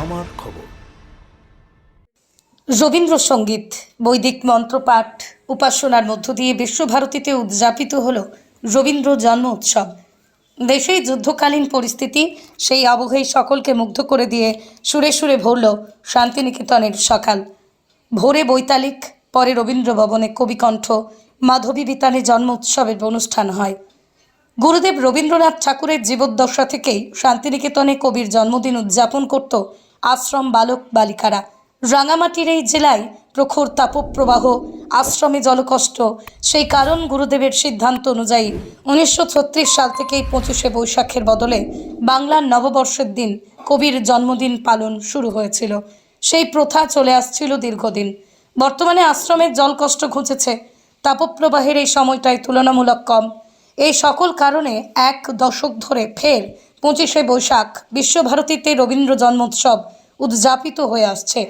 আমার খবর। রবীন্দ্রসঙ্গীত বৈদিক মন্ত্রপাঠ, উপাসনার মধ্য দিয়ে বিশ্বভারতীতে উদযাপিত হল রবীন্দ্র জন্ম উৎসব। দেশেই যুদ্ধকালীন পরিস্থিতি, সেই আবহেই সকলকে মুগ্ধ করে দিয়ে সুরে সুরে ভরল শান্তিনিকেতনের সকাল। ভোরে বৈতালিক, পরে রবীন্দ্র ভবনে কবিকণ্ঠ, মাধবী বিতানে জন্ম উৎসবের অনুষ্ঠান হয়। গুরুদেব রবীন্দ্রনাথ ঠাকুরের জীবদ্দশা থেকেই শান্তিনিকেতনে কবির জন্মদিন উদযাপন করত আশ্রম বালক বালিকারা। রাঙামাটির এই জেলায় প্রখর তাপপ্রবাহ, আশ্রমে জলকষ্ট, সেই কারণ গুরুদেবের সিদ্ধান্ত অনুযায়ী উনিশশো ছত্রিশ সাল থেকেই পঁচিশে বৈশাখের বদলে বাংলার নববর্ষের দিন কবির জন্মদিন পালন শুরু হয়েছিল। সেই প্রথা চলে আসছিল দীর্ঘদিন। বর্তমানে আশ্রমের জলকষ্ট ঘুচেছে। তাপপ্রবাহের এই সময়টাই তুলনামূলক কম। এই সকল কারণে এক দশক ধরে ফের পঁচিশে বৈশাখ বিশ্বভারতীতে রবীন্দ্র জন্মোৎসব উদযাপিত হয়ে আসছে।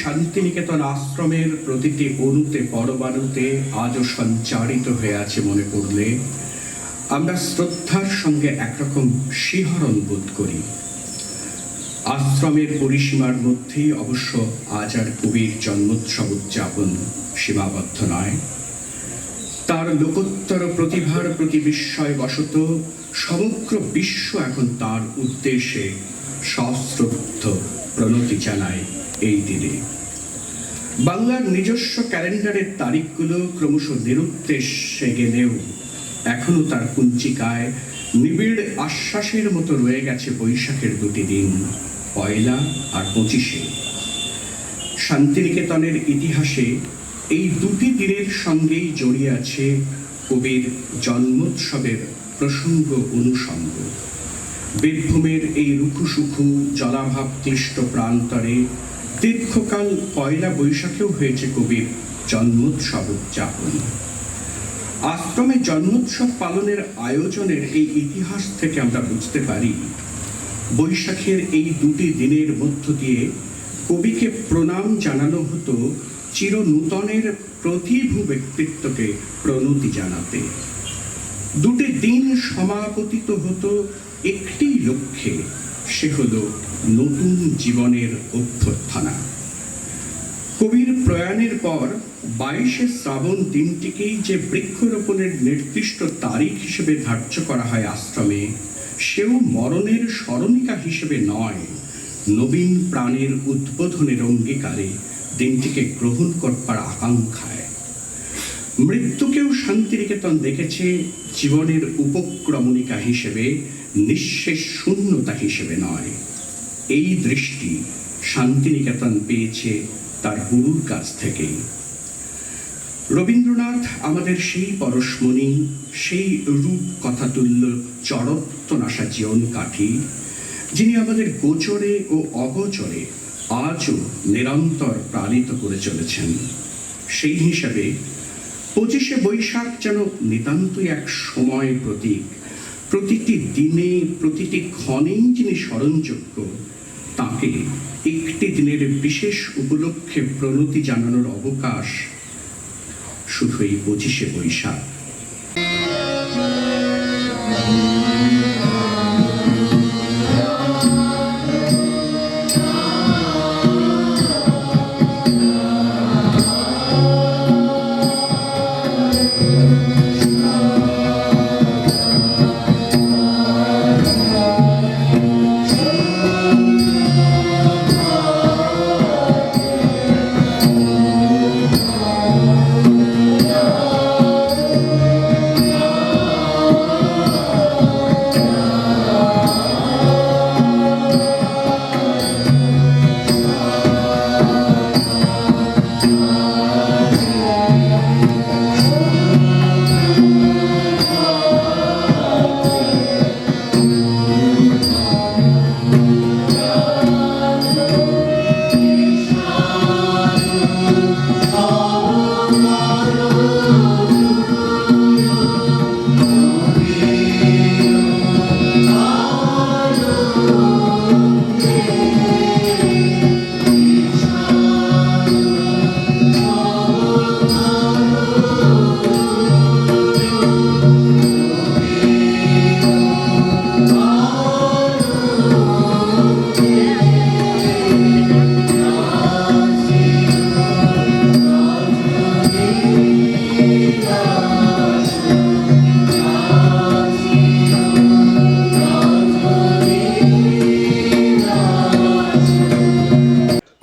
শান্তিনিকেতন আশ্রমের প্রতিটি অণুতে পরমাণুতে আজও সঞ্চারিত হয়ে আছে মনে পড়লে। আমরা শ্রদ্ধার সঙ্গে একরকম শিহরণ বোধ করি। আশ্রমের পরিসীমার মধ্যেই অবশ্য আজ আর কবির জন্মোৎসব উদযাপন সীমাবদ্ধ নয়। তার লোকোত্তর প্রতিভার প্রতি বিস্ময় বশত সমগ্র বিশ্ব এখন তার উদ্দেশ্যে সশ্রদ্ধ প্রণতি জানায়। এই দিনে। বাংলার নিজস্ব ক্যালেন্ডারের তারিখগুলো ক্রমশ নিরুদ্দেশ্যে গেলেও এখনও তার কুঞ্চিকায় নিবিড় আশ্বাসের মতো রয়ে গেছে বৈশাখের দুটি দিন, পয়লা আর পঁচিশে। শান্তিনিকেতনের ইতিহাসে এই দুটি দিনের সঙ্গেই জড়িয়ে আছে কবির জন্মোৎসবের প্রসঙ্গ অনুষঙ্গ বীরভূমের এই রুখুসুখু জলাভাব ক্লিষ্ট প্রান্তরে দীর্ঘকাল পয়লা বৈশাখেও হয়েছে কবির জন্মোৎসব উদযাপন আশ্রমে জন্মোৎসব পালনের আয়োজনের এই ইতিহাস থেকে আমরা বুঝতে পারি, বৈশাখের এই দুটি দিনের মধ্য দিয়ে কবিকে প্রণাম জানানো হতো চিরনূতনের প্রতিভূ ব্যক্তিত্বকে প্রণতি জানাতে। দুটি দিন সমাপতিত হতো একটি লক্ষ্যে। সে হলো নতুন জীবনের অভ্যর্থনা। কবির প্রয়াণের পর বাইশে শ্রাবণ দিনটিকেই যে বৃক্ষরোপণের নির্দিষ্ট তারিখ হিসেবে ধার্য করা হয় আশ্রমে, সেও মরণের স্মরণিকা হিসেবে নয়। নবীন প্রাণের উদ্বোধনের অঙ্গীকারে দিনটিকে গ্রহণ করবার আকাঙ্ক্ষায়। মৃত্যুকেও শান্তিনিকেতন দেখেছে জীবনের উপক্রমণিকা হিসেবে নিঃশেষ শূন্যতা হিসেবে নয়। এই দৃষ্টি শান্তিনিকেতন পেয়েছে তার গুরুর কাছ থেকেই। রবীন্দ্রনাথ আমাদের সেই পরশমণি, সেই রূপ কথাতুল্য চরত্বনাশা জীবন কাঠি যিনি আমাদের গোচরে ও অগোচরে আজও নিরন্তর প্রাণিত করে চলেছেন। সেই হিসাবে পঁচিশে বৈশাখ যেন নিতান্তই এক সময় প্রতীক প্রতিটি দিনে, প্রতিটি ক্ষণেই যিনি স্মরণযোগ্য, তাকে একটি দিনের বিশেষ উপলক্ষে প্রণতি জানানোর অবকাশ শুধু এই পঁচিশে বৈশাখ।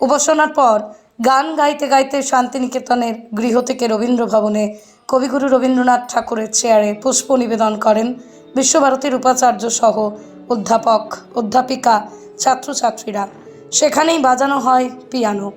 উপাসনার পর গান গাইতে গাইতে শান্তিনিকেতনের গৃহ থেকে রবীন্দ্র ভবনে কবিগুরু রবীন্দ্রনাথ ঠাকুরের চেয়ারে পুষ্প নিবেদন করেন বিশ্বভারতীর উপাচার্য সহ অধ্যাপক, অধ্যাপিকা, ছাত্রছাত্রীরা। সেখানেই বাজানো হয় পিয়ানো।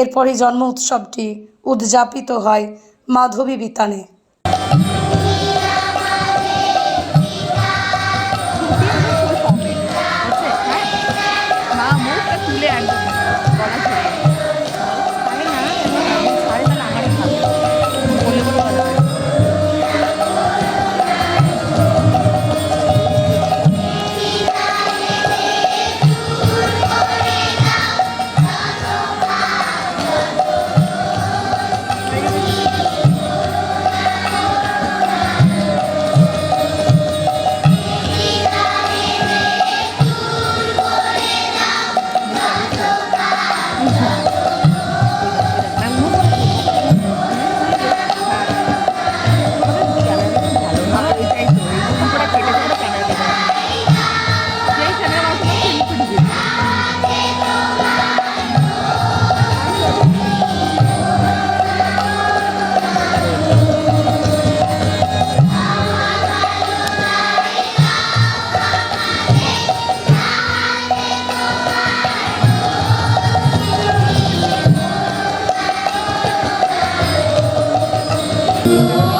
এরপরই জন্ম উৎসবটি উদযাপিত হয় মাধবী বিতানে। তারা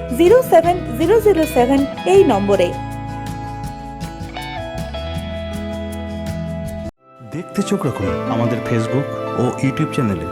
zero seven zero zero seven এই নম্বরে। দেখতে চোখ রাখুন আমাদের ফেসবুক ও ইউটিউব চ্যানেলে